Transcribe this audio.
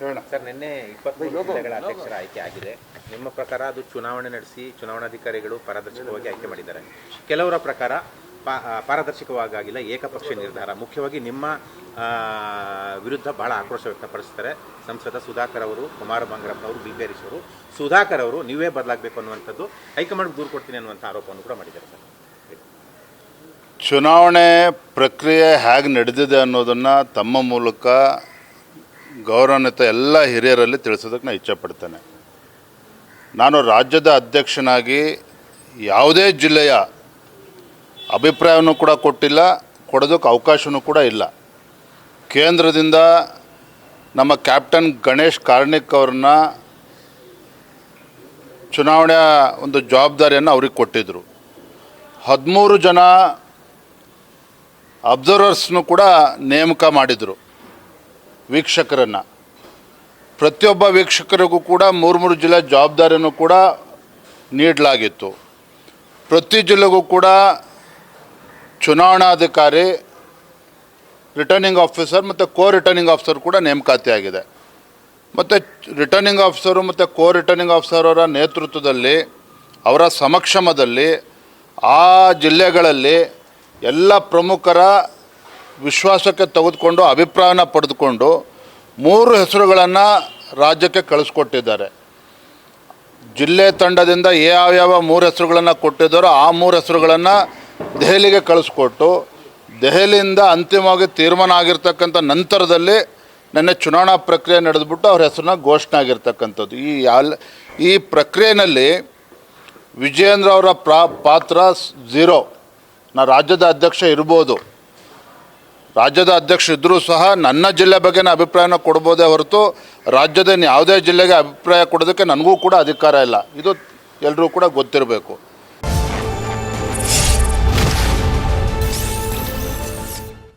ಹೇಳೋಣ. ಸರ್ ನಿನ್ನೆ ಇಪ್ಪತ್ತೈದು ಜಿಲ್ಲೆಗಳ ಅಧ್ಯಕ್ಷರ ಆಯ್ಕೆ ಆಗಿದೆ. ನಿಮ್ಮ ಪ್ರಕಾರ ಅದು ಚುನಾವಣೆ ನಡೆಸಿ ಚುನಾವಣಾಧಿಕಾರಿಗಳು ಪಾರದರ್ಶಕವಾಗಿ ಆಯ್ಕೆ ಮಾಡಿದ್ದಾರೆ. ಕೆಲವರ ಪ್ರಕಾರ ಪಾರದರ್ಶಕವಾಗಿಲ್ಲ ಏಕಪಕ್ಷ ನಿರ್ಧಾರ. ಮುಖ್ಯವಾಗಿ ನಿಮ್ಮ ವಿರುದ್ಧ ಬಹಳ ಆಕ್ರೋಶ ವ್ಯಕ್ತಪಡಿಸ್ತಾರೆ. ಸಂಸದ ಸುಧಾಕರ್ ಅವರು ಕುಮಾರ ಬಂಗಾರಪ್ಪ ಅವರು ಬಿ ಪಿ ಹರೀಶ್ ಅವರು. ಸುಧಾಕರ್ ಅವರು ನೀವೇ ಬದಲಾಗಬೇಕು ಅನ್ನುವಂಥದ್ದು ಹೈಕಮಾಂಡ್ ದೂರು ಕೊಡ್ತೀನಿ ಅನ್ನುವಂಥ ಆರೋಪವನ್ನು ಕೂಡ ಮಾಡಿದ್ದಾರೆ ಸರ್. ಚುನಾವಣೆ ಪ್ರಕ್ರಿಯೆ ಹೇಗೆ ನಡೆದಿದೆ ಅನ್ನೋದನ್ನು ತಮ್ಮ ಮೂಲಕ ಗೌರವಾನ್ವಿತ ಎಲ್ಲ ಹಿರಿಯರಲ್ಲಿ ತಿಳಿಸೋದಕ್ಕೆ ನಾನು ಇಚ್ಛಪಡ್ತೇನೆ. ನಾನು ರಾಜ್ಯದ ಅಧ್ಯಕ್ಷನಾಗಿ ಯಾವುದೇ ಜಿಲ್ಲೆಯ ಅಭಿಪ್ರಾಯವನ್ನು ಕೂಡ ಕೊಟ್ಟಿಲ್ಲ, ಕೊಡೋದಕ್ಕೆ ಅವಕಾಶವೂ ಕೂಡ ಇಲ್ಲ. ಕೇಂದ್ರದಿಂದ ನಮ್ಮ ಕ್ಯಾಪ್ಟನ್ ಗಣೇಶ್ ಕಾರ್ಣಿಕ್ ಅವ್ರನ್ನ ಚುನಾವಣೆಯ ಒಂದು ಜವಾಬ್ದಾರಿಯನ್ನು ಅವ್ರಿಗೆ ಕೊಟ್ಟಿದ್ದರು ಹದಿಮೂರು ಜನ ಅಬ್ಸರ್ವರ್ಸ್ನು ಕೂಡ ನೇಮಕ ಮಾಡಿದರು. ವೀಕ್ಷಕರನ್ನು. ಪ್ರತಿಯೊಬ್ಬ ವೀಕ್ಷಕರಿಗೂ ಕೂಡ ಮೂರು ಮೂರು ಜಿಲ್ಲೆ ಜವಾಬ್ದಾರಿಯನ್ನು ಕೂಡ ನೀಡಲಾಗಿತ್ತು. ಪ್ರತಿ ಜಿಲ್ಲೆಗೂ ಕೂಡ ಚುನಾವಣಾಧಿಕಾರಿ ರಿಟರ್ನಿಂಗ್ ಆಫೀಸರ್ ಮತ್ತು ಕೋ ರಿಟರ್ನಿಂಗ್ ಆಫೀಸರ್ ಕೂಡ ನೇಮಕಾತಿಯಾಗಿದೆ. ಮತ್ತು ರಿಟರ್ನಿಂಗ್ ಆಫೀಸರು ಮತ್ತು ಕೋ ರಿಟರ್ನಿಂಗ್ ಆಫೀಸರ್ ಅವರ ನೇತೃತ್ವದಲ್ಲಿ, ಅವರ ಸಮಕ್ಷಮದಲ್ಲಿ, ಆ ಜಿಲ್ಲೆಗಳಲ್ಲಿ ಎಲ್ಲ ಪ್ರಮುಖರ ವಿಶ್ವಾಸಕ್ಕೆ ತೆಗೆದುಕೊಂಡು, ಅಭಿಪ್ರಾಯನ ಪಡೆದುಕೊಂಡು ಮೂರು ಹೆಸರುಗಳನ್ನು ರಾಜ್ಯಕ್ಕೆ ಕಳಿಸ್ಕೊಟ್ಟಿದ್ದಾರೆ. ಜಿಲ್ಲೆ ತಂಡದಿಂದ ಯಾವ್ಯಾವ ಮೂರು ಹೆಸರುಗಳನ್ನು ಕೊಟ್ಟಿದ್ದಾರೋ ಆ ಮೂರು ಹೆಸರುಗಳನ್ನು ದೆಹಲಿಗೆ ಕಳಿಸ್ಕೊಟ್ಟು, ದೆಹಲಿಯಿಂದ ಅಂತಿಮವಾಗಿ ತೀರ್ಮಾನ ಆಗಿರ್ತಕ್ಕಂಥ ನಂತರದಲ್ಲಿ ನೆನ್ನೆ ಚುನಾವಣಾ ಪ್ರಕ್ರಿಯೆ ನಡೆದುಬಿಟ್ಟು ಅವ್ರ ಹೆಸರನ್ನ ಘೋಷಣೆ ಆಗಿರ್ತಕ್ಕಂಥದ್ದು. ಈ ಯಾಲ್ ಈ ಪ್ರಕ್ರಿಯೆಯಲ್ಲಿ ವಿಜಯೇಂದ್ರ ಅವರ ಪ್ರಾ, ಪಾತ್ರ ಝೀರೋ. ನಾ ರಾಜ್ಯದ ಅಧ್ಯಕ್ಷ ಇರ್ಬೋದು. ರಾಜ್ಯದ ಅಧ್ಯಕ್ಷ ಇದ್ದರೂ ಸಹ ನನ್ನ ಜಿಲ್ಲೆ ಬಗ್ಗೆನ ಅಭಿಪ್ರಾಯನ ಕೊಡ್ಬೋದೇ ಹೊರತು ರಾಜ್ಯದ ಯಾವುದೇ ಜಿಲ್ಲೆಗೆ ಅಭಿಪ್ರಾಯ ಕೊಡೋದಕ್ಕೆ ನನಗೂ ಕೂಡ ಅಧಿಕಾರ ಇಲ್ಲ. ಇದು ಎಲ್ಲರೂ ಕೂಡ ಗೊತ್ತಿರಬೇಕು.